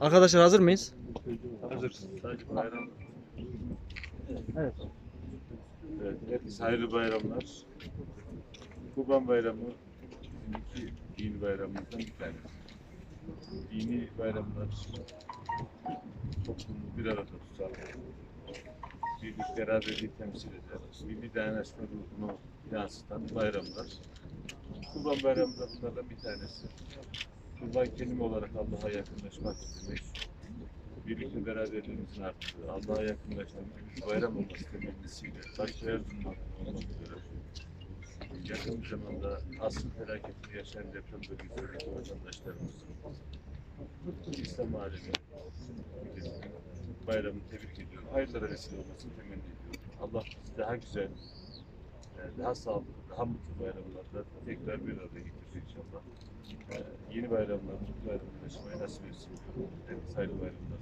Arkadaşlar hazır mıyız? Hazır. Sadece bayram. Evet. Evet, herkese hayırlı bayramlar. Kurban Bayramı bizim iki dini bayramımızdan bir tanesi. Dini bayramlar toplumu bir arada tutar. Birlik beraberliği temsil eder. Milli dayanışma ruhunu yansıtan bayramlar. Kurban Bayramı da bunlardan bir tanesi. Kurban kelime olarak Allah'a yakınlaşmak demek. Birlik ve beraberliğimizin arttığı, Allah'a yakınlaştığımız bir bayram olması temennisiyle başta Erzurum'dan olmak üzere yakın zamanda asıl felaketini yaşayan deprem bölgesindeki vatandaşlarımızın İslam alemi bayramını tebrik ediyorum. Hayırlara vesile olmasını temenni ediyorum. Allah bizi daha güzel, e, daha sağlıklı, daha mutlu bayramlarda tekrar bir araya getirecek inşallah. E, Yeni bayramlar, mutlu bayramlar yaşamayı nasip etsin diyorum. Hepinize hayırlı bayramlar.